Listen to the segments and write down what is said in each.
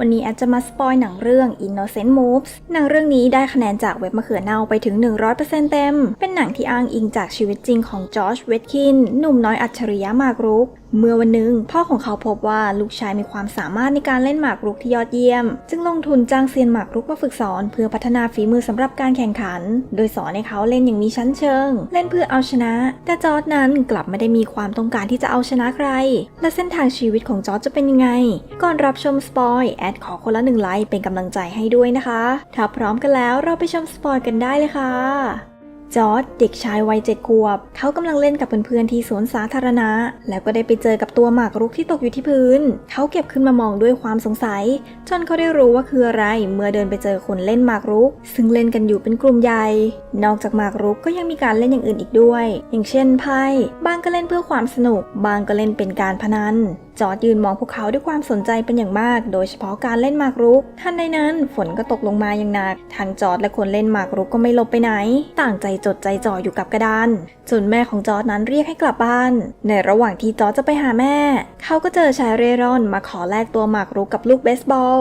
วันนี้แอดจะมาสปอยหนังเรื่อง Innocent Moves หนังเรื่องนี้ได้คะแนนจากเว็บมะเขือเน่าไปถึง 100%เต็ม เป็นหนังที่อ้างอิงจากชีวิตจริงของจอร์จเวดคิน หนุ่มน้อยอัจฉริยะมากรุกเมื่อวันหนึ่งพ่อของเขาพบว่าลูกชายมีความสามารถในการเล่นหมากรุกที่ยอดเยี่ยม จึงลงทุนจ้างเซียนหมากรุกมาฝึกสอน เพื่อพัฒนาฝีมือสำหรับการแข่งขัน โดยสอนให้เขาเล่นอย่างมีชั้นเชิง เล่นเพื่อเอาชนะ แต่จอร์จนั้นกลับไม่ได้มีความต้องการที่จะเอาชนะใคร และเส้นทางชีวิตของจอร์จจะเป็นยังไง ก่อนรับชมสปอยแอดขอคนละหนึ่งไลค์เป็นกำลังใจให้ด้วยนะคะ ถ้าพร้อมกันแล้วเราไปชมสปอยกันได้เลยค่ะ จอร์ดเด็กชายวัยเจ็ดขวบ เขากำลังเล่นกับเพื่อนๆที่สวนสาธารณะ แล้วก็ได้ไปเจอกับตัวหมากรุกที่ตกอยู่ที่พื้น เขาเก็บขึ้นมามองด้วยความสงสัย จนเขาได้รู้ว่าคืออะไร เมื่อเดินไปเจอคนเล่นหมากรุก ซึ่งเล่นกันอยู่เป็นกลุ่มใหญ่ นอกจากหมากรุกก็ยังมีการเล่นอย่างอื่นอีกด้วย อย่างเช่นไพ่ บางก็เล่นเพื่อความสนุก บางก็เล่นเป็นการพนัน จอร์ดยืนมองพวกเขาด้วยความสนใจเป็นอย่างมาก โดยเฉพาะการเล่นหมากรุก ทันใดนั้นฝนก็ตกลงมาอย่างหนัก ทางจอร์ดและคนเล่นหมากรุกก็ไม่ลบไปไหน ต่างใจจดใจจ่ออยู่กับกระดาน จนแม่ของจอร์ดนั้นเรียกให้กลับบ้าน ในระหว่างที่จอร์ดจะไปหาแม่ เขาก็เจอชายเร่ร่อนมาขอแลกตัวหมากรุกกับลูกเบสบอล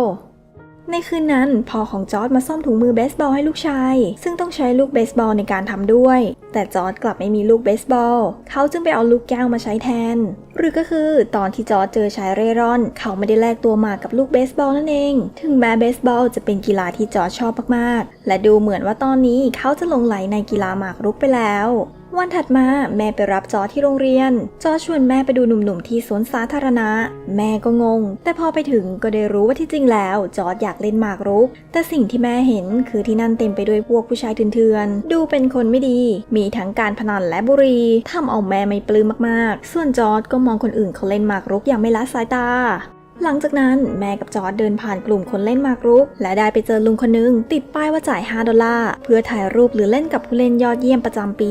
ในคืนนั้นพ่อของจอร์ดมาซ่อมถุงมือเบสบอลให้ลูกชาย ซึ่งต้องใช้ลูกเบสบอลในการทำด้วย แต่จอร์ดกลับไม่มีลูกเบสบอล เขาจึงไปเอาลูกแก้วมาใช้แทน หรือก็คือตอนที่จอร์ดเจอชายเร่ร่อน เขาไม่ได้แลกตัวหมากกับลูกเบสบอลนั่นเอง ถึงแม้เบสบอลจะเป็นกีฬาที่จอร์ดชอบมากๆ และดูเหมือนว่าตอนนี้เขาจะหลงไหลในกีฬาหมากรุกไปแล้ว วันถัดมาแม่ไปรับจอที่โรงเรียน จอชวนแม่ไปดูหนุ่มๆที่สวนสาธารณะ แม่ก็งง แต่พอไปถึงก็ได้รู้ว่าที่จริงแล้วจอร์จอยากเล่นหมากรุก แต่สิ่งที่แม่เห็นคือที่นั่นเต็มไปด้วยพวกผู้ชายเถื่อนๆ ดูเป็นคนไม่ดี มีทั้งการพนันและบุหรี่ทำเอาแม่ไม่ปลื้มมากๆ ส่วนจอร์จก็มองคนอื่นเขาเล่นหมากรุกอย่างไม่ละสายตา หลังจากนั้นแม่กับจอร์ดเดินผ่านกลุ่มคนเล่นมากรุก และได้ไปเจอลุงคนหนึง ติดป้ายว่าจ่าย 5 ดอลลาร์ เพื่อถ่ายรูปหรือเล่นกับผู้เล่นยอดเยี่ยมประจำปี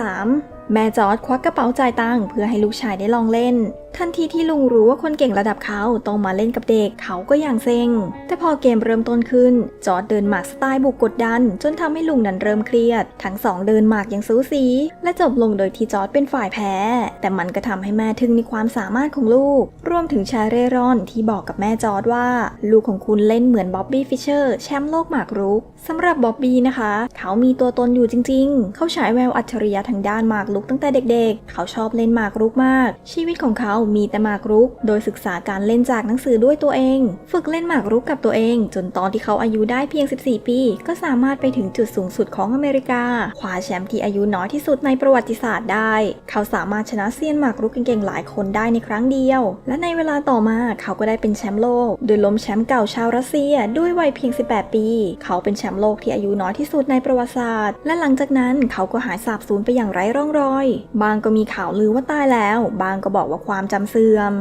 1953 แม่จอร์ดควักกระเป๋าจ่ายตังค์เพื่อให้ลูกชายได้ลองเล่น ทันทีที่ลุงรู้ว่าคนเก่งระดับเขาต้องมาเล่นกับเด็กเขาก็อย่างเซ็ง แต่พอเกมเริ่มต้นขึ้น จอร์ดเดินหมากสไตล์บุกกดดัน จนทำให้ลุงนั้นเริ่มเครียด ทั้งสองเดินหมากอย่างสูสี และจบลงโดยที่จอร์ดเป็นฝ่ายแพ้ แต่มันก็ทำให้แม่ทึ่งในความสามารถของลูก รวมถึงชายเร่ร่อนที่บอกกับแม่จอร์ดว่า ลูกของคุณเล่นเหมือนบ๊อบบี้ฟิชเชอร์แชมป์โลกหมากรุกสำหรับบ๊อบบี้นะคะ เขามีตัวตนอยู่จริง ๆ เขาฉายแววอัจฉริยะทางด้านหมากรุกตั้งแต่เด็ก ๆ เขาชอบเล่นหมากรุกมาก ชีวิตของเขามีแต่หมากรุก โดยศึกษาการเล่นจากหนังสือด้วยตัวเอง ฝึกเล่นหมากรุกกับตัวเอง จนตอนที่เขาอายุได้เพียง 14 ปี ก็สามารถไปถึงจุดสูงสุดของอเมริกาคว้าแชมป์ที่อายุน้อยที่สุดในประวัติศาสตร์ได้ เขาสามารถชนะเซียนหมากรุกเก่งๆหลายคนได้ในครั้งเดียว และในเวลาต่อมาเขาก็ได้เป็นแชมป์โลก โดยล้มแชมป์เก่าชาวรัสเซียด้วยวัยเพียง 18 ปี เขาเป็นแชมป์โลกที่อายุน้อยที่สุดในประวัติศาสตร์ และหลังจากนั้นเขาก็หายสาบสูญไปอย่างไร้ร่องรอย บางก็มีข่าวลือว่าตายแล้ว บางก็บอกว่าความจำเสื่อม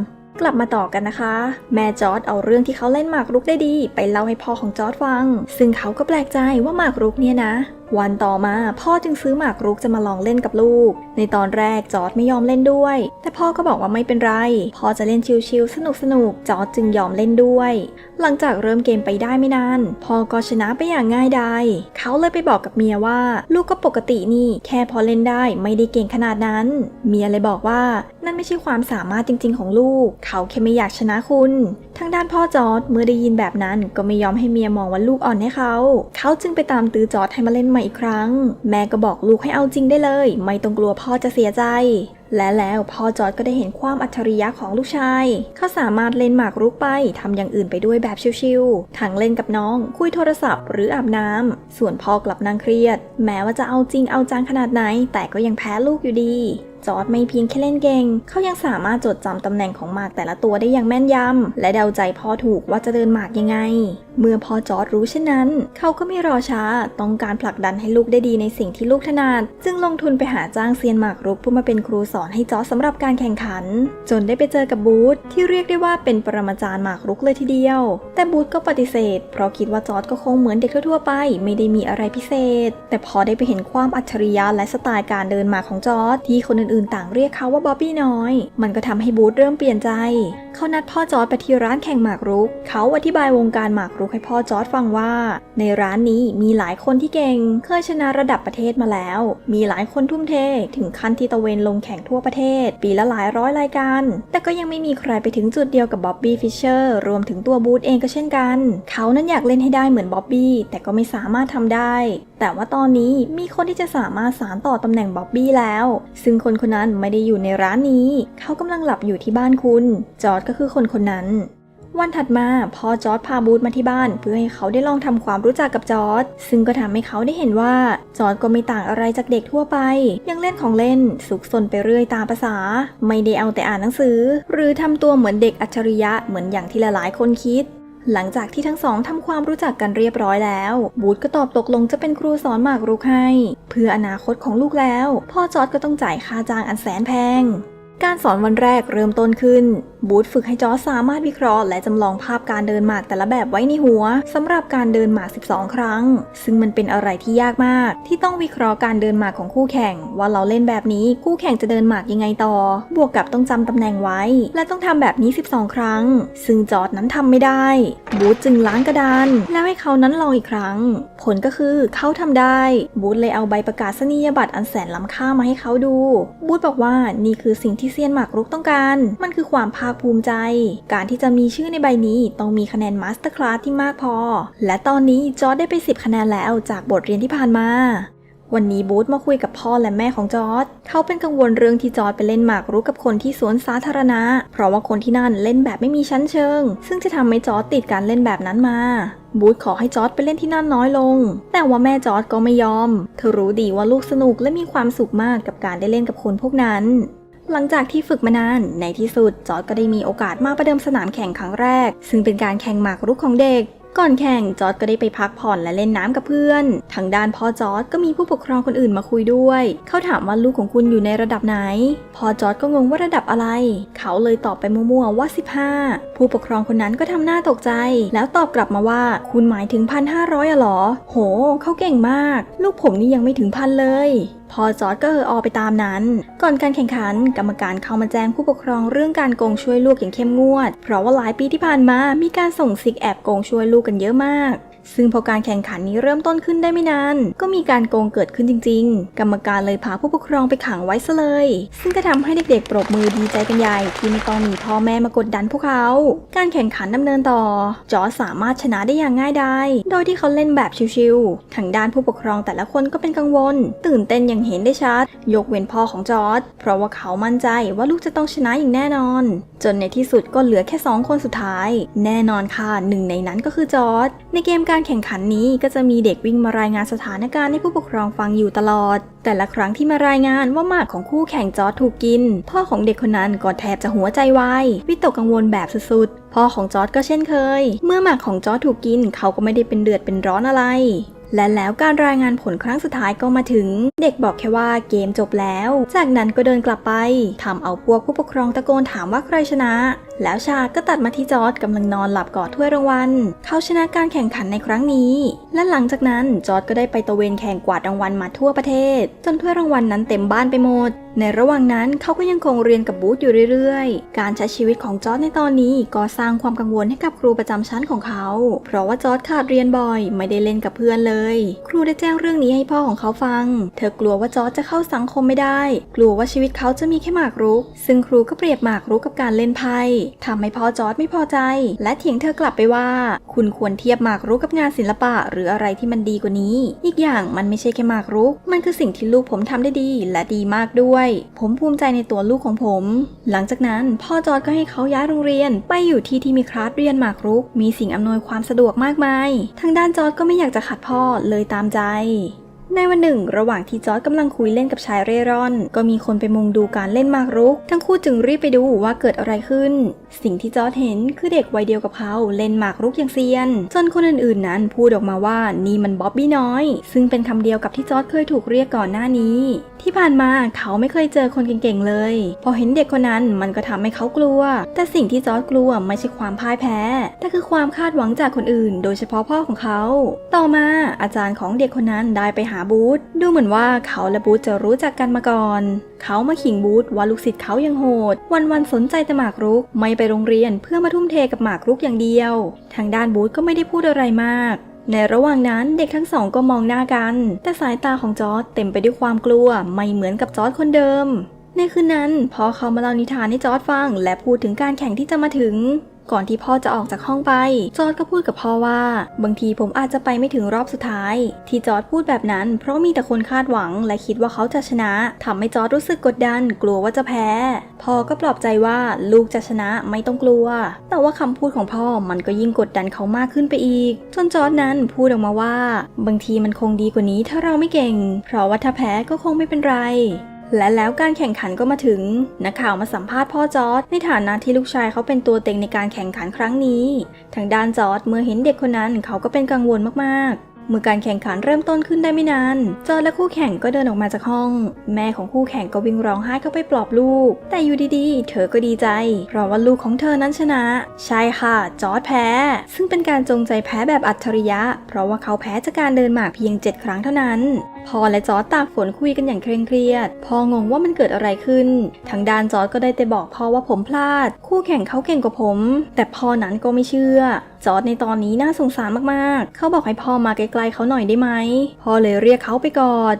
กลับมาต่อกันนะคะ แม่จอร์ดเอาเรื่องที่เขาเล่นหมากรุกได้ดี ไปเล่าให้พ่อของจอร์ดฟัง ซึ่งเขาก็แปลกใจว่าหมากรุกเนี่ยนะวันต่อมาพ่อจึงซื้อหมากรุกจะมาลองเล่นกับลูก ในตอนแรกจอร์ดไม่ยอมเล่นด้วย แต่พ่อก็บอกว่าไม่เป็นไร พ่อจะเล่นชิลๆสนุกๆจอร์ดจึงยอมเล่นด้วย หลังจากเริ่มเกมไปได้ไม่นานพ่อก็ชนะไปอย่างง่ายดายเขาเลยไปบอกกับเมียว่า ลูกก็ปกตินี่ แค่พอเล่นได้ไม่ได้เก่งขนาดนั้น เมียเลยบอกว่านั่นไม่ใช่ความสามารถจริง ๆ ของลูก เขาแค่ไม่อยากชนะคุณทางด้านพ่อจอร์ดเมื่อได้ยินแบบนั้น ก็ไม่ยอมให้เมียมองว่าลูกอ่อนให้เขา เขาจึงไปตามตื้อจอร์ดให้มาเล่นมาอีกครั้ง แม่ก็บอกลูกให้เอาจริงได้เลย ไม่ต้องกลัวพ่อจะเสียใจ และแล้วพ่อจอร์ดก็ได้เห็นความอัจฉริยะของลูกชาย เขาสามารถเล่นหมากรุกไปทำอย่างอื่นไปด้วยแบบชิวๆทั้งเล่นกับน้อง คุยโทรศัพท์หรืออาบน้ำส่วนพ่อกลับนั่งเครียด แม้ว่าจะเอาจริงเอาจังขนาดไหน แต่ก็ยังแพ้ลูกอยู่ดี จอร์ดไม่เพียงแค่เล่นเก่ง เขายังสามารถจดจำตำแหน่งของหมากแต่ละตัวได้อย่างแม่นยำและเดาใจพ่อถูกว่าจะเดินหมากยังไง เมื่อพ่อจอร์ดรู้เช่นนั้น เขาก็ไม่รอช้า ต้องการผลักดันให้ลูกได้ดีในสิ่งที่ลูกถนัด จึงลงทุนไปหาจ้างเซียนหมากรุกเพื่อมาเป็นครูสอนให้จอร์ดสำหรับการแข่งขัน จนได้ไปเจอกับบูธที่เรียกได้ว่าเป็นปรมาจารย์หมากรุกเลยทีเดียว แต่บูธก็ปฏิเสธ เพราะคิดว่าจอร์ดก็คงเหมือนเด็กทั่วๆไป ไม่ได้มีอะไรพิเศษ แต่พอได้ไปเห็นความอัจฉริยะและสไตล์การเดินหมากของจอร์ดที่คนอื่นอื่นต่างเรียกเขาว่าบ๊อบบี้น้อย มันก็ทำให้บูธเริ่มเปลี่ยนใจ เขานัดพ่อจอร์ดไปที่ร้านแข่งหมากรุก เขาอธิบายวงการหมากรุกให้พ่อจอร์ดฟังว่า ในร้านนี้มีหลายคนที่เก่ง เคยชนะระดับประเทศมาแล้ว มีหลายคนทุ่มเท ถึงขั้นที่ตะเวนลงแข่งทั่วประเทศ ปีละหลายร้อยรายการ แต่ก็ยังไม่มีใครไปถึงจุดเดียวกับบ๊อบบี้ฟิชเชอร์ รวมถึงตัวบูธเองก็เช่นกัน เขานั้นอยากเล่นให้ได้เหมือนบ๊อบบี้ แต่ก็ไม่สามารถทำได้ แต่ว่าตอนนี้มีคนที่จะสามารถสานต่อตำแหน่งบ๊อบบี้แล้ว ซึ่งคนคนนั้นไม่ได้อยู่ในร้านนี้ เขากำลังหลับอยู่ที่บ้านคุณ จอร์ดก็คือคนคนนั้น วันถัดมาพอจอร์ดพาบูธมาที่บ้าน เพื่อให้เขาได้ลองทำความรู้จักกับจอร์ดซึ่งก็ทำให้เขาได้เห็นว่าจอร์ดก็ไม่ต่างอะไรจากเด็กทั่วไป ยังเล่นของเล่นสุกสนไปเรื่อยตามภาษา ไม่ได้เอาแต่อ่านหนังสือ หรือทำตัวเหมือนเด็กอัจฉริยะเหมือนอย่างที่หลายๆคนคิด หลังจากที่ทั้งสองทำความรู้จักกันเรียบร้อยแล้วบูธก็ตอบตกลงจะเป็นครูสอนหมากรุกให้ เพื่ออนาคตของลูกแล้ว พ่อจอร์ดก็ต้องจ่ายค่าจ้างอันแสนแพง การสอนวันแรกเริ่มต้นขึ้น บูธฝึกให้จอสามารถวิเคราะห์และจำลองภาพการเดินหมากแต่ละแบบไว้ในหัวสำหรับการเดินหมาก 12 ครั้ง ซึ่งมันเป็นอะไรที่ยากมาก ที่ต้องวิเคราะห์การเดินหมากของคู่แข่ง ว่าเราเล่นแบบนี้คู่แข่งจะเดินหมากยังไงต่อ บวกกับต้องจำตำแหน่งไว้ และต้องทำแบบนี้ 12 ครั้ง ซึ่งจอร์จนั้นทำไม่ได้ บูธจึงล้างกระดาน แล้วให้เขานั้นลองอีกครั้ง ผลก็คือเขาทำได้ บูธเลยเอาใบประกาศนียบัตรอันแสนล้ำค่ามาให้เขาดู บูธบอกว่านี่คือสิ่งที่ที่เซียนหมากรุกต้องการ มันคือความภาคภูมิใจ การที่จะมีชื่อในใบนี้ต้องมีคะแนนมาสเตอร์คลาสที่มากพอ และตอนนี้จอร์ดได้ไป 10 คะแนนแล้วจากบทเรียนที่ผ่านมาวันนี้บูธมาคุยกับพ่อและแม่ของจอร์ดเขาเป็นกังวลเรื่องที่จอร์ดไปเล่นหมากรุกกับคนที่สวนสาธารณะ เพราะว่าคนที่นั่นเล่นแบบไม่มีชั้นเชิง ซึ่งจะทำให้จอร์ดติดการเล่นแบบนั้นมา บูธขอให้จอร์ดไปเล่นที่นั่นน้อยลง แต่ว่าแม่จอร์ดก็ไม่ยอม เธอรู้ดีว่าลูกสนุกและมีความสุขมากกับการได้เล่นกับคนพวกนั้น หลังจากที่ฝึกมานาน ในที่สุดจอร์ดก็ได้มีโอกาสมาประเดิมสนามแข่งครั้งแรก ซึ่งเป็นการแข่งหมากรุกของเด็ก ก่อนแข่งจอร์ดก็ได้ไปพักผ่อนและเล่นน้ำกับเพื่อน ทางด้านพ่อจอร์ดก็มีผู้ปกครองคนอื่นมาคุยด้วย เขาถามว่าลูกของคุณอยู่ในระดับไหน พ่อจอร์ดก็งงว่าระดับอะไร เขาเลยตอบไปมั่วๆว่า 15 ผู้ปกครองคนนั้นก็ทำหน้าตกใจ แล้วตอบกลับมาว่า คุณหมายถึงพันห้าร้อยอะหรอ โห เขาเก่งมาก ลูกผมนี่ยังไม่ถึงพันเลย พอจอร์ดก็เอออไปตามนั้น ก่อนการแข่งขัน กรรมการเข้ามาแจ้งผู้ปกครองเรื่องการโกงช่วยลูกอย่างเข้มงวด เพราะว่าหลายปีที่ผ่านมามีการส่งซิกแอบโกงช่วยลูกกันเยอะมาก ซึ่งพอการแข่งขันนี้เริ่มต้นขึ้นได้ไม่นาน ก็มีการโกงเกิดขึ้นจริง ๆ กรรมการเลยพาผู้ปกครองไปขังไว้ซะเลย ซึ่งก็ทำให้เด็กๆปรบมือดีใจกันใหญ่ที่ไม่ต้องมีพ่อแม่มากดดันพวกเขา การแข่งขันดำเนินต่อ จอสามารถชนะได้อย่างง่ายดายโดยที่เขาเล่นแบบชิวๆทางด้านผู้ปกครองแต่ละคนก็เป็นกังวล ตื่นเต้นอย่างเห็นได้ชัด ยกเว้นพ่อของจอร์จเพราะว่าเขามั่นใจว่าลูกจะต้องชนะอย่างแน่นอน จนในที่สุดก็เหลือแค่สองคนสุดท้าย แน่นอนค่ะหนึ่งในนั้นก็คือจอร์จในเกมการการแข่งขันนี้ก็จะมีเด็กวิ่งมารายงานสถานการณ์ให้ผู้ปกครองฟังอยู่ตลอด แต่ละครั้งที่มารายงานว่าหมากของคู่แข่งจอร์ดถูกกิน พ่อของเด็กคนนั้นก็แทบจะหัวใจวายวิตกกังวลแบบสุดๆ พ่อของจอร์ดก็เช่นเคย เมื่อหมากของจอร์ดถูกกินเขาก็ไม่ได้เป็นเดือดเป็นร้อนอะไร และแล้วการรายงานผลครั้งสุดท้ายก็มาถึง เด็กบอกแค่ว่าเกมจบแล้ว จากนั้นก็เดินกลับไปทำเอาพวกผู้ปกครองตะโกนถามว่าใครชนะ แล้วชาก็ตัดมาที่จอร์ดกำลังนอนหลับกอดถ้วยรางวัลเขาชนะการแข่งขันในครั้งนี้ และหลังจากนั้นจอร์ดก็ได้ไปตะเวนแข่งกวาดรางวัลมาทั่วประเทศ จนถ้วยรางวัลนั้นเต็มบ้านไปหมด ในระหว่างนั้นเขาก็ยังคงเรียนกับบูธอยู่เรื่อยๆ การใช้ชีวิตของจอร์ดในตอนนี้ก็สร้างความกังวลให้กับครูประจำชั้นของเขา เพราะว่าจอร์ดขาดเรียนบ่อย ไม่ได้เล่นกับเพื่อนเลย ครูได้แจ้งเรื่องนี้ให้พ่อของเขาฟัง เธอกลัวว่าจอร์ดจะเข้าสังคมไม่ได้ กลัวว่าชีวิตเขาจะมีแค่หมากรุก ซึ่งครูก็เปรียบหมากรุกกับการเล่นไพ่ทำให้พ่อจอร์ดไม่พอใจ และเถียงเธอกลับไปว่า คุณควรเทียบหมากรุกกับงานศิลปะหรืออะไรที่มันดีกว่านี้ อีกอย่างมันไม่ใช่แค่หมากรุก มันคือสิ่งที่ลูกผมทำได้ดีและดีมากด้วย ผมภูมิใจในตัวลูกของผม หลังจากนั้นพ่อจอร์ดก็ให้เขาย้ายโรงเรียน ไปอยู่ที่ที่มีคลาสเรียนหมากรุก มีสิ่งอำนวยความสะดวกมากมาย ทางด้านจอร์ดก็ไม่อยากจะขัดพ่อเลยตามใจ ในวันหนึ่ง ระหว่างที่จอร์ดกำลังคุยเล่นกับชายเร่ร่อน ก็มีคนไปมุงดูการเล่นมากรุก ทั้งคู่จึงรีบไปดูว่าเกิดอะไรขึ้น สิ่งที่จอร์ดเห็นคือเด็กวัยเดียวกับเขาเล่นมากรุกอย่างเซียน จนคนอื่นๆนั้นพูดออกมาว่านี่มันบ๊อบบี้น้อย ซึ่งเป็นคำเดียวกับที่จอร์ดเคยถูกเรียกก่อนหน้านี้ ที่ผ่านมาเขาไม่เคยเจอคนเก่งๆเลย พอเห็นเด็กคนนั้นมันก็ทำให้เขากลัว แต่สิ่งที่จอร์ดกลัวไม่ใช่ความพ่ายแพ้ แต่คือความคาดหวังจากคนอื่น โดยเฉพาะพ่อของเขา ต่อมาอาจารย์ของเด็กคนนั้นได้ไปหาบูธดูเหมือนว่าเขาและบูธจะรู้จักกันมาก่อน เขามาขิงบูธว่าลูกศิษย์เขายังโหด วันๆสนใจแต่หมากรุก ไม่ไปโรงเรียนเพื่อมาทุ่มเทกับหมากรุกอย่างเดียว ทางด้านบูธก็ไม่ได้พูดอะไรมาก ในระหว่างนั้นเด็กทั้งสองก็มองหน้ากัน แต่สายตาของจอร์ดเต็มไปด้วยความกลัว ไม่เหมือนกับจอร์ดคนเดิม ในคืนนั้นพอเขามาเล่านิทานให้จอร์ดฟัง และพูดถึงการแข่งที่จะมาถึง ก่อนที่พ่อจะออกจากห้องไป จอร์ดก็พูดกับพ่อว่า บางทีผมอาจจะไปไม่ถึงรอบสุดท้าย ที่จอร์ดพูดแบบนั้น เพราะมีแต่คนคาดหวัง และคิดว่าเขาจะชนะทำให้จอร์ดรู้สึกกดดัน กลัวว่าจะแพ้ พ่อก็ปลอบใจว่าลูกจะชนะไม่ต้องกลัว แต่ว่าคำพูดของพ่อมันก็ยิ่งกดดันเขามากขึ้นไปอีก จนจอร์ดนั้นพูดออกมาว่า บางทีมันคงดีกว่านี้ถ้าเราไม่เก่ง เพราะว่าถ้าแพ้ก็คงไม่เป็นไร และแล้วการแข่งขันก็มาถึง นักข่าวมาสัมภาษณ์พ่อจอร์ดในฐานะที่ลูกชายเขาเป็นตัวเต็งในการแข่งขันครั้งนี้ ทางด้านจอร์ดเมื่อเห็นเด็กคนนั้นเขาก็เป็นกังวลมากๆเมื่อการแข่งขันเริ่มต้นขึ้นได้ไม่นาน จอร์ดและคู่แข่งก็เดินออกมาจากห้อง แม่ของคู่แข่งก็วิ่งร้องไห้เข้าไปปลอบลูก แต่อยู่ดีๆ เธอก็ดีใจ เพราะว่าลูกของเธอนั้นชนะ ใช่ค่ะ จอร์ดแพ้ ซึ่งเป็นการจงใจแพ้แบบอัจฉริยะ เพราะว่าเขาแพ้จากการเดินหมากเพียง 7 ครั้งเท่านั้น พอและจอร์ดตากฝนคุยกันอย่างเคร่งเครียด พองงว่ามันเกิดอะไรขึ้น ทางด้านจอร์ดก็ได้แต่บอกพ่อว่าผมพลาด คู่แข่งเขาเก่งกว่าผม แต่พ่อนั้นก็ไม่เชื่อ จอร์ดในตอนนี้น่าสงสารมากๆ เขาบอกให้พ่อมาไกลๆเขาหน่อยได้ไหมพ่อเลยเรียกเขาไปกอด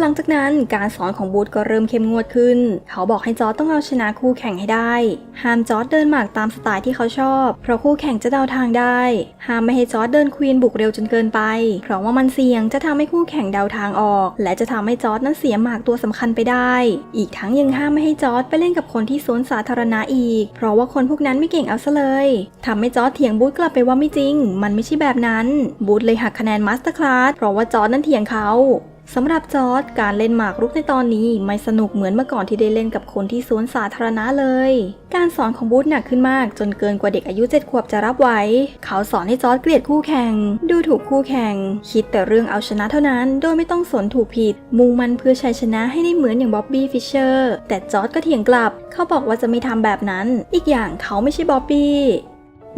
หลังจากนั้นการสอนของบูธก็เริ่มเข้มงวดขึ้น เขาบอกให้จอร์ดต้องเอาชนะคู่แข่งให้ได้ ห้ามจอร์ดเดินหมากตามสไตล์ที่เขาชอบ เพราะคู่แข่งจะเดาทางได้ ห้ามไม่ให้จอร์ดเดินควีนบุกเร็วจนเกินไป เพราะว่ามันเสี่ยงจะทำให้คู่แข่งเดาทางออก และจะทำให้จอร์ดนั้นเสียหมากตัวสำคัญไปได้ อีกทั้งยังห้ามไม่ให้จอร์ดไปเล่นกับคนที่สวนสาธารณะอีก เพราะว่าคนพวกนั้นไม่เก่งเอาซะเลยทำให้จอร์ดเถียงบูธกลับไปว่าไม่จริง มันไม่ใช่แบบนั้น บูธเลยหักคะแนนมาสเตอร์คลาสเพราะว่าจอร์ดนั้นเถียงเขา สำหรับจอร์ดการเล่นหมากรุกในตอนนี้ไม่สนุกเหมือนเมื่อก่อนที่ได้เล่นกับคนที่สวนสาธารณะเลย การสอนของบูธหนักขึ้นมาก จนเกินกว่าเด็กอายุ7ขวบจะรับไหวเขาสอนให้จอร์ดเกลียดคู่แข่ง ดูถูกคู่แข่ง คิดแต่เรื่องเอาชนะเท่านั้น โดยไม่ต้องสนถูกผิด มุ่งมันเพื่อชัยชนะให้ได้เหมือนอย่างบ๊อบบี้ฟิชเชอร์แต่จอร์ดก็เถียงกลับ เขาบอกว่าจะไม่ทำแบบนั้น อีกอย่างเขาไม่ใช่บ๊อบบี้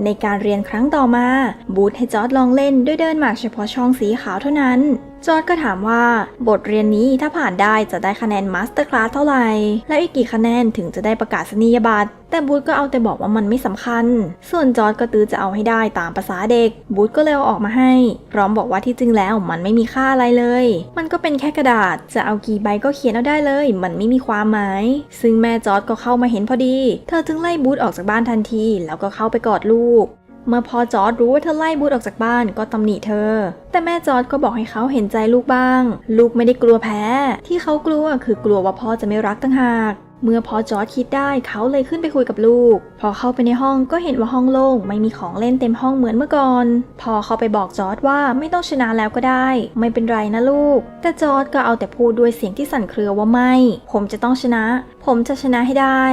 ในการเรียนครั้งต่อมา บูธให้จอร์ดลองเล่นด้วยเดินหมากเฉพาะช่องสีขาวเท่านั้นจอร์ดก็ถามว่าบทเรียนนี้ถ้าผ่านได้จะได้คะแนนมาสเตอร์คลาสเท่าไหร่ แล้วอีกกี่คะแนนถึงจะได้ประกาศนียบัตรแต่บูธก็เอาแต่บอกว่ามันไม่สำคัญ ส่วนจอร์ดก็ตื้อจะเอาให้ได้ตามภาษาเด็ก บูธก็เลยเอาออกมาให้ พร้อมบอกว่าที่จริงแล้วมันไม่มีค่าอะไรเลย มันก็เป็นแค่กระดาษ จะเอากี่ใบก็เขียนเอาได้เลย มันไม่มีความหมาย ซึ่งแม่จอร์ดก็เข้ามาเห็นพอดี เธอจึงไล่บูธออกจากบ้านทันที แล้วก็เข้าไปกอดลูก เมื่อพอจอร์ดรู้ว่าเธอไล่บูธออกจากบ้านก็ตำหนิเธอ แต่แม่จอร์ดก็บอกให้เขาเห็นใจลูกบ้าง ลูกไม่ได้กลัวแพ้ ที่เขากลัวคือกลัวว่าพ่อจะไม่รักต่างหากเมื่อพอจอร์ดคิดได้เขาเลยขึ้นไปคุยกับลูก พอเข้าไปในห้องก็เห็นว่าห้องโล่งไม่มีของเล่นเต็มห้องเหมือนเมื่อก่อน พอเขาไปบอกจอร์ดว่าไม่ต้องชนะแล้วก็ได้ ไม่เป็นไรนะลูก แต่จอร์ดก็เอาแต่พูดด้วยเสียงที่สั่นเครือว่าไม่ ผมจะต้องชนะ ผมจะชนะให้ได้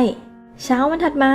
เช้าวันถัดมา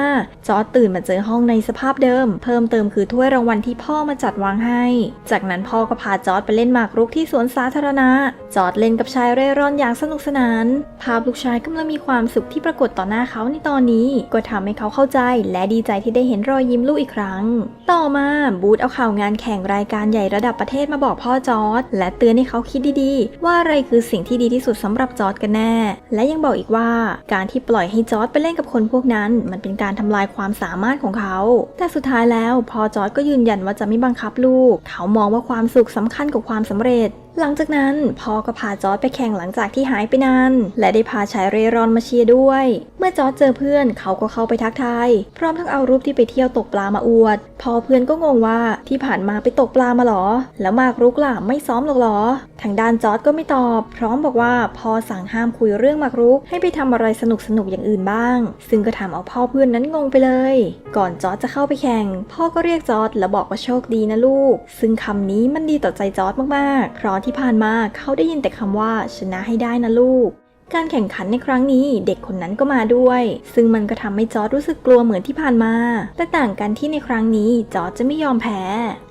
จอร์ดตื่นมาเจอห้องในสภาพเดิม เพิ่มเติมคือถ้วยรางวัลที่พ่อมาจัดวางให้ จากนั้นพ่อก็พาจอร์ดไปเล่นหมากรุกที่สวนสาธารณะ จอร์ดเล่นกับชายเร่ร่อนอย่างสนุกสนาน ภาพลูกชายกำลังมีความสุขที่ปรากฏต่อหน้าเขาในตอนนี้ ก็ทำให้เขาเข้าใจ และดีใจที่ได้เห็นรอยยิ้มลูกอีกครั้ง ต่อมาบูธเอาข่าวงานแข่งรายการใหญ่ระดับประเทศมาบอกพ่อจอร์ดและเตือนให้เขาคิดดีๆ ว่าอะไรคือสิ่งที่ดีที่สุดสำหรับจอร์ดกันแน่ และยังบอกอีกว่าการที่ปล่อยให้จอร์ดไปเล่นกับคนพวกนั้นมันเป็นการทำลายความสามารถของเขา แต่สุดท้ายแล้วพอจอร์ดก็ยืนยันว่าจะไม่บังคับลูก เขามองว่าความสุขสำคัญกว่าความสำเร็จหลังจากนั้นพ่อก็พาจอร์ดไปแข่งหลังจากที่หายไปนาน และได้พาชายเร่ร่อนมาเชียร์ด้วย เมื่อจอร์ดเจอเพื่อนเขาก็เข้าไปทักทาย พร้อมทั้งเอารูปที่ไปเที่ยวตกปลามาอวด พอเพื่อนก็งงว่าที่ผ่านมาไปตกปลามาหรอ แล้วมากรุกล่ะไม่ซ้อมหรอกหรอ ทางด้านจอร์ดก็ไม่ตอบ พร้อมบอกว่าพ่อสั่งห้ามคุยเรื่องหมากรุก ให้ไปทำอะไรสนุกสนุกๆอย่างอื่นบ้าง ซึ่งก็ทำเอาพ่อเพื่อนนั้นงงไปเลย ก่อนจอร์ดจะเข้าไปแข่ง พ่อก็เรียกจอร์ดแล้วบอกว่าโชคดีนะลูก ซึ่งคำนี้มันดีต่อใจจอร์ดมากๆเพราะที่ผ่านมาเขาได้ยินแต่คำว่าชนะให้ได้นะลูก การแข่งขันในครั้งนี้เด็กคนนั้นก็มาด้วย ซึ่งมันก็ทำให้จอร์ดรู้สึกกลัวเหมือนที่ผ่านมา แต่ต่างกันที่ในครั้งนี้จอร์ดจะไม่ยอมแพ้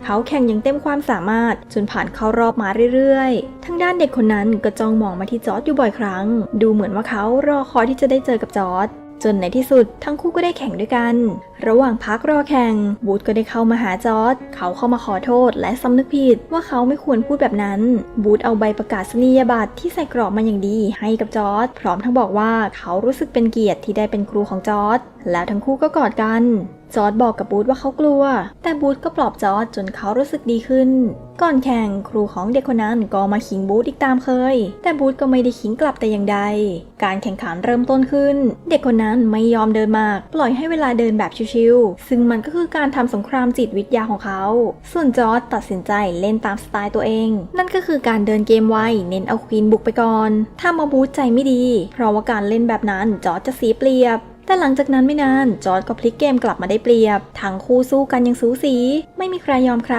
เขาแข่งอย่างเต็มความสามารถ จนผ่านเข้ารอบมาเรื่อยๆ ทั้งด้านเด็กคนนั้นก็จ้องมองมาที่จอร์ดอยู่บ่อยครั้ง ดูเหมือนว่าเขารอคอยที่จะได้เจอกับจอร์ด จนในที่สุดทั้งคู่ก็ได้แข่งด้วยกัน ระหว่างพักรอแข่งบูธก็ได้เข้ามาหาจอร์ดเขาเข้ามาขอโทษและสำนึกผิดว่าเขาไม่ควรพูดแบบนั้น บูธเอาใบประกาศนียบัตรที่ใส่กรอบมาอย่างดีให้กับจอร์ดพร้อมทั้งบอกว่าเขารู้สึกเป็นเกียรติที่ได้เป็นครูของจอร์ดแล้วทั้งคู่ก็กอดกัน จอร์ดบอกกับบูธว่าเขากลัว แต่บูธก็ปลอบจอร์ดจนเขารู้สึกดีขึ้น ก่อนแข่งครูของเด็กคนนั้นก็มาขิงบูธอีกตามเคย แต่บูธก็ไม่ได้ขิงกลับแต่อย่างใด การแข่งขันเริ่มต้นขึ้น เด็กคนนั้นไม่ยอมเดินมาก ปล่อยให้เวลาเดินแบบชิวๆ ซึ่งมันก็คือการทำสงครามจิตวิทยาของเขา ส่วนจอร์ดตัดสินใจเล่นตามสไตล์ตัวเอง นั่นก็คือการเดินเกมไวเน้นเอาควีนบุกไปก่อนถ้ามาบูธใจไม่ดี เพราะว่าการเล่นแบบนั้นจอร์ดจะเสียเปรียบ แต่หลังจากนั้นไม่นาน จอร์ดก็พลิกเกมกลับมาได้เปรียบ ทั้งคู่สู้กันยังสูสี ไม่มีใครยอมใคร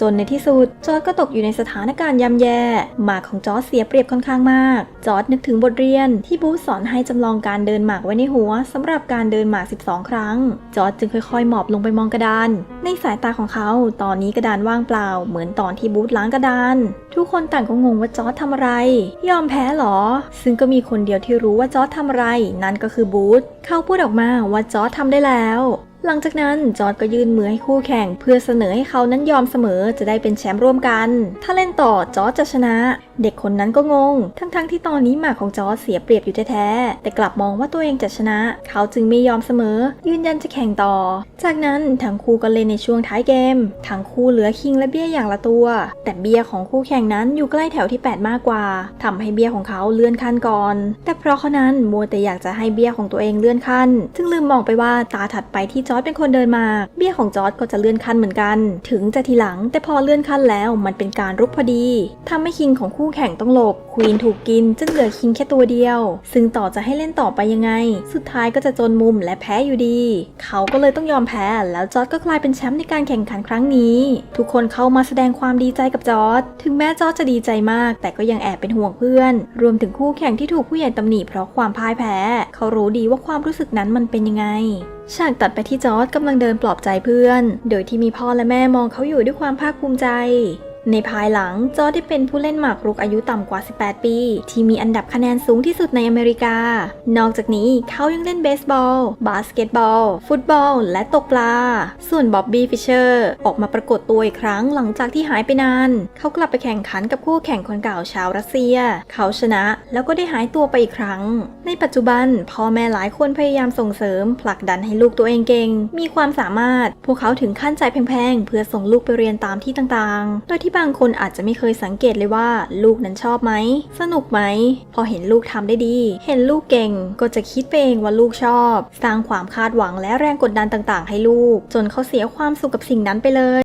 จนในที่สุด จอร์ดก็ตกอยู่ในสถานการณ์ย่ำแย่ หมากของจอร์ดเสียเปรียบค่อนข้างมาก จอร์ดนึกถึงบทเรียนที่บูธสอนให้จำลองการเดินหมากไว้ในหัวสำหรับการเดินหมาก 12 ครั้ง จอร์ดจึงค่อยๆ หมอบลงไปมองกระดาน ในสายตาของเขา ตอนนี้กระดานว่างเปล่า เหมือนตอนที่บูธล้างกระดาน ทุกคนต่างก็งงว่าจอร์ดทำอะไร ยอมแพ้หรอ ซึ่งก็มีคนเดียวที่รู้ว่าจอร์ดทำอะไร นั่นก็คือบูธเขาพูดออกมาว่าจอร์ดทำได้แล้ว หลังจากนั้นจอร์ดก็ยื่นมือให้คู่แข่ง เพื่อเสนอให้เขานั้นยอมเสมอจะได้เป็นแชมป์ร่วมกัน ถ้าเล่นต่อจอร์ดจะชนะ เด็กคนนั้นก็งง ทั้งๆที่ตอนนี้หมากของจอร์ดเสียเปรียบอยู่แท้ๆแต่กลับมองว่าตัวเองจะชนะ เขาจึงไม่ยอมเสมอ ยืนยันจะแข่งต่อ จากนั้นทั้งคู่ก็เล่นในช่วงท้ายเกมทั้งคู่เหลือคิงและเบี้ยอย่างละตัว แต่เบี้ยของคู่แข่งนั้นอยู่ใกล้แถวที่ 8 มากกว่าทำให้เบี้ยของเขาเลื่อนขั้นก่อน แต่เพราะเขานั้นมัวแต่อยากจะให้เบี้ยของตัวเองเลื่อนขั้น จึงลืมมองไปว่าตาถัดไปที่จอร์ดเป็นคนเดินมา เบี้ยของจอร์ดก็จะเลื่อนขั้นเหมือนกัน ถึงจะทีหลังแต่พอเลื่อนขั้นแล้วมันเป็นการรุกพอดีทำให้คิงของคู่แข่งต้องหลบควีนถูกกินจึงเหลือคิงแค่ตัวเดียว ซึ่งต่อจะให้เล่นต่อไปยังไง สุดท้ายก็จะจนมุมและแพ้อยู่ดี เขาก็เลยต้องยอมแพ้ แล้วจอร์ดก็กลายเป็นแชมป์ในการแข่งขันครั้งนี้ ทุกคนเข้ามาแสดงความดีใจกับจอร์ดถึงแม้จอร์ดจะดีใจมาก แต่ก็ยังแอบเป็นห่วงเพื่อน รวมถึงคู่แข่งที่ถูกผู้ใหญ่ตำหนิเพราะความพ่ายแพ้ เขารู้ดีว่าความรู้สึกนั้นมันเป็นยังไง ฉากตัดไปที่จอร์ดกำลังเดินปลอบใจเพื่อน โดยที่มีพ่อและแม่มองเขาอยู่ด้วยความภาคภูมิใจ ในภายหลังจอร์ได้เป็นผู้เล่นหมากรุกอายุต่ำกว่า 18 ปี ที่มีอันดับคะแนนสูงที่สุดในอเมริกา นอกจากนี้เขายังเล่นเบสบอล บาสเกตบอล ฟุตบอล และตกปลา ส่วนบ๊อบบี้ฟิชเชอร์ออกมาปรากฏตัวอีกครั้งหลังจากที่หายไปนาน เขากลับไปแข่งขันกับคู่แข่งคนเก่าชาวรัสเซีย เขาชนะแล้วก็ได้หายตัวไปอีกครั้ง ในปัจจุบันพ่อแม่หลายคนพยายามส่งเสริม ผลักดันให้ลูกตัวเองเก่ง มีความสามารถ พวกเขาถึงขั้นใจแพงๆเพื่อส่งลูกไปเรียนตามที่ต่างๆ โดยที่บางคนอาจจะไม่เคยสังเกตเลยว่า ลูกนั้นชอบไหม สนุกไหม พอเห็นลูกทำได้ดี เห็นลูกเก่งก็จะคิดไปเองว่าลูกชอบ สร้างความคาดหวังและแรงกดดันต่างๆ ให้ลูก จนเขาเสียความสุขกับสิ่งนั้นไปเลย